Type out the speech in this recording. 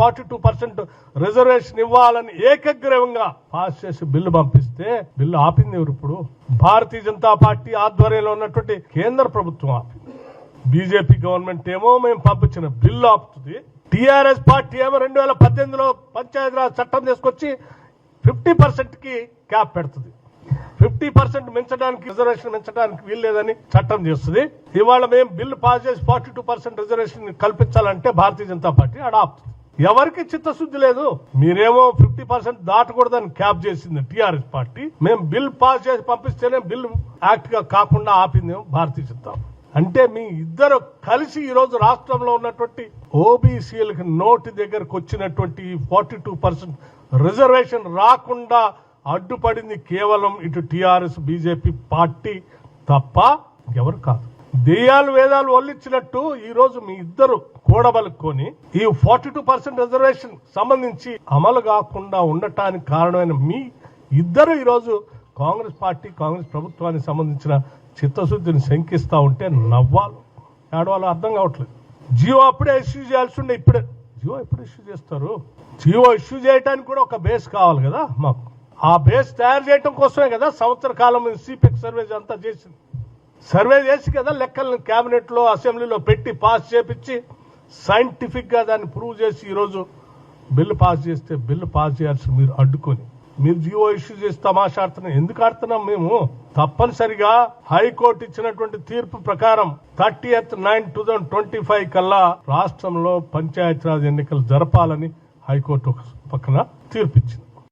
Forty two percent reservation ఇవ్వాలని ఏకగ్రీవంగా pass చేసి బిల్లు పంపిస్తే బిల్లు ఆపింది ఎవరు ఇప్పుడు? భారతీయ జనతా పార్టీ ఆధ్వర్యంలో ఉన్నటువంటి కేంద్ర ప్రభుత్వం ఆపింది. బీజేపీ గవర్నమెంట్ ఏమో మేము పంపించిన బిల్లు ఆపుతుంది. టిఆర్ఎస్ పార్టీ ఏమో రెండు వేల పద్దెనిమిదిలో పంచాయతీరాజ్ చట్టం తీసుకొచ్చి ఫిఫ్టీ పర్సెంట్కి క్యాప్ పెడుతుంది. ఫిఫ్టీ పర్సెంట్ మించడానికి రిజర్వేషన్ మించడానికి వీల్లేదని చట్టం చేస్తుంది. ఇవాళ మేము బిల్లు పాస్ చేసి ఫార్టీ టూ పర్సెంట్ రిజర్వేషన్ కల్పించాలంటే భారతీయ జనతా పార్టీ అడాప్తుంది ఎవరికి చిత్తశుద్ధి లేదు? మీరేమో ఫిఫ్టీ పర్సెంట్ దాటకూడదని క్యాప్ చేసింది టిఆర్ఎస్ పార్టీ. మేము బిల్ పాస్ చేసి పంపిస్తేనే బిల్ యాక్ట్గా కాకుండా ఆపింది భారతీయ జనతా అంటే మీ ఇద్దరు కలిసి ఈ రోజు రాష్ట్రంలో ఉన్నటువంటి ఓబీసీలకు నోటి దగ్గరకు వచ్చినటువంటి ఫార్టీ టూ పర్సెంట్ రిజర్వేషన్ రాకుండా అడ్డుపడింది కేవలం ఇటు టిఆర్ఎస్ బీజేపీ పార్టీ తప్ప ఎవరు కాదు. దెయ్యాలు వేదాలు వల్లించినట్టు ఈ రోజు మీ ఇద్దరు కూడబలుక్కొని ఈ ఫార్టీ టూ పర్సెంట్ రిజర్వేషన్ సంబంధించి అమలు కాకుండా ఉండటానికి కారణమైన మీ ఇద్దరు ఈరోజు కాంగ్రెస్ పార్టీ కాంగ్రెస్ ప్రభుత్వానికి సంబంధించిన చిత్తశుద్ధిని శంకిస్తా ఉంటే నవ్వాలి. ఏడవాలో అర్థం కావట్లేదు. జియో అప్పుడే ఇష్యూ చేయాల్సి ఉండే ఇప్పుడే. జియో ఎప్పుడు ఇష్యూ చేస్తారు? జియో ఇష్యూ చేయడానికి కూడా ఒక బేస్ కావాలి కదా మాకు. ఆ బేస్ తయారు చేయడం కోసమే కదా సంవత్సర కాలం సిపెక్ సర్వేస్ అంతా చేసింది. సర్వే చేసి కదా లెక్కలను క్యాబినెట్లో అసెంబ్లీలో పెట్టి పాస్ చేపించి సైంటిఫిక్గా దాన్ని ప్రూవ్ చేసి ఈరోజు బిల్లు పాస్ చేస్తే బిల్లు పాస్ చేయాల్సి మీరు అడ్డుకొని మీరు జియో ఇష్యూ చేసి తమాషా ఆడుతున్నాం. ఎందుకు ఆడుతున్నాం మేము? తప్పనిసరిగా హైకోర్టు ఇచ్చినటువంటి తీర్పు ప్రకారం thirtieth nine two thousand twenty five కల్లా రాష్ట్రంలో పంచాయతీరాజ్ ఎన్నికలు జరపాలని హైకోర్టు ఒక పక్కన తీర్పిచ్చింది